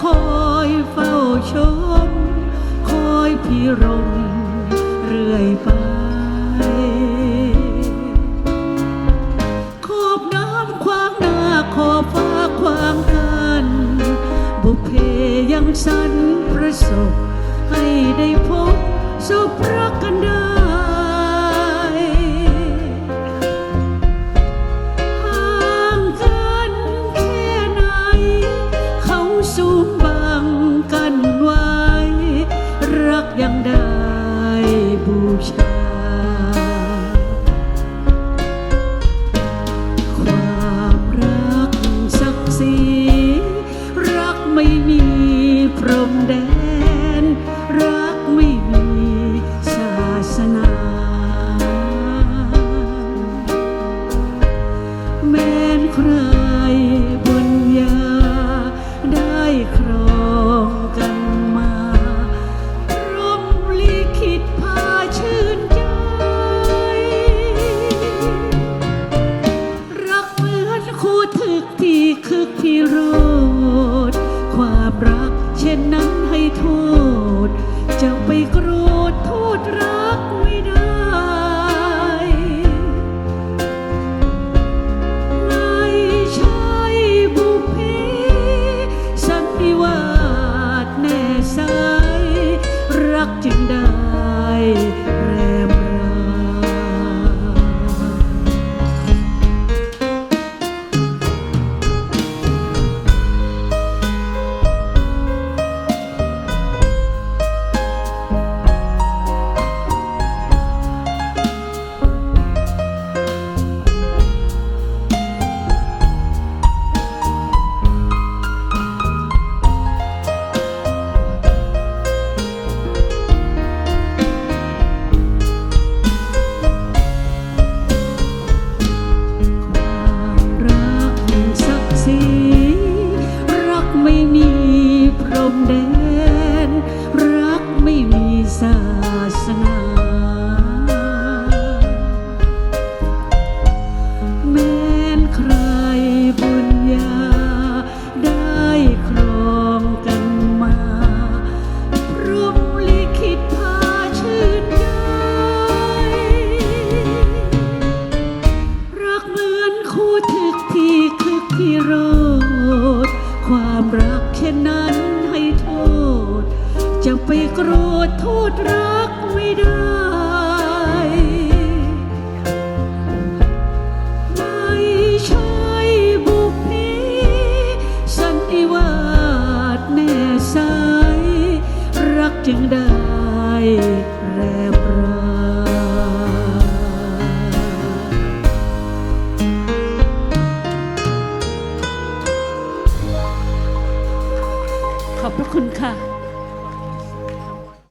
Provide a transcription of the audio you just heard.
คอยเฝ้าชม คอยพิรมเรื่อยไป ขอบน้ำขวางหน้าขอบฟ้าขวางกัน บุพเพยังสันประสบ ให้ได้พบสบรักกันได้า รักจึงได้ ศาสนา แม้นใครบุญญา ได้ครองกันมาพรหมลิขิตพาชื่นใจ รักเหมือนคู่ถึกที่คึกที่โรดความรัก จะไปโกรธโทษรักไม่ได้ ไม่ใช่บุพเพสันนิวาสแน่สายรักจึงได้แรบราขอบพระคุณค่ะ